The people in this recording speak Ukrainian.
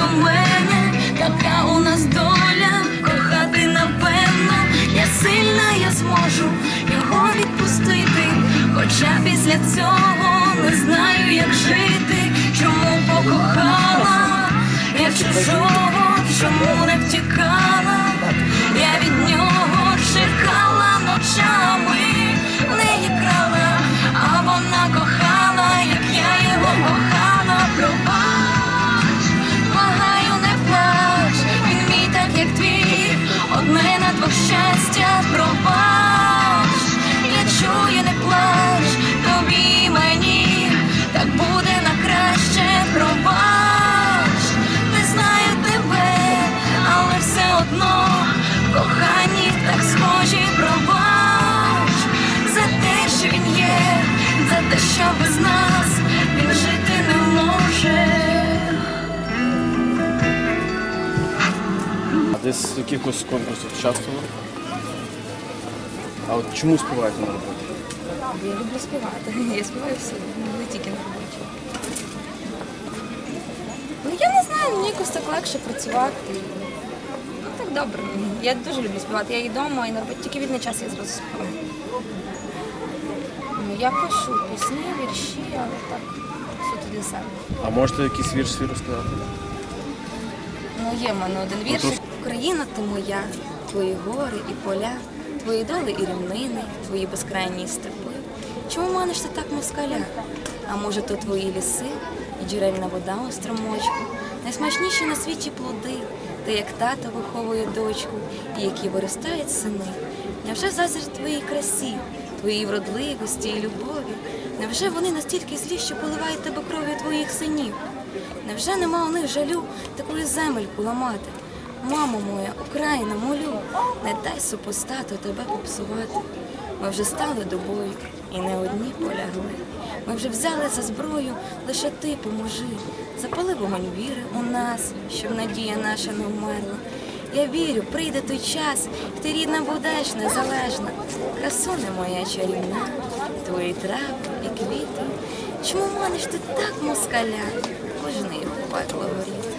до мене, така у нас доля, кохати напевно, я сильна, я зможу його відпустити. Хоча після цього не знаю, як жити, чому покохала я чужого, чому. Десь в якихось конкурсах участвували? А от чому співаєте на роботі? Я люблю співати. Я співаю всюди, не тільки на роботі. Ну я не знаю, мені якось так легше працювати. Ну так добре. Я дуже люблю співати. Я і вдома, і на роботі. Тільки вільний час я зразу співаю. Ну, я пишу пісні, вірші, але так суто для себе. А можете якийсь вірш свій розказати? Ну, є в мене один вірш. Україна ти моя, твої гори і поля, твої доли і рівнини, твої безкрайні степи. Чому маниш ти так москаля? А може, то твої ліси і джерельна вода у струмочку, найсмачніші на світі плоди, ти як тато виховує дочку, і які виростають сини. Невже заздрять твоїй красі, твоїй вродливості і любові? Невже вони настільки злі, що поливають тебе кров'ю твоїх синів? Невже нема у них жалю такою земельку ламати? Мамо моя, Україна, молю, не дай супостату тебе попсувати. Ми вже стали до бою і не одні полягли. Ми вже взяли за зброю, лише ти поможи. Запали вогонь віри у нас, щоб надія наша не вмерла. Я вірю, прийде той час, ти рідна будеш незалежна. Красуне моя чарівна, твої трави і квіти. Чому маниш ти так москаля? Кожний в пекло горіти.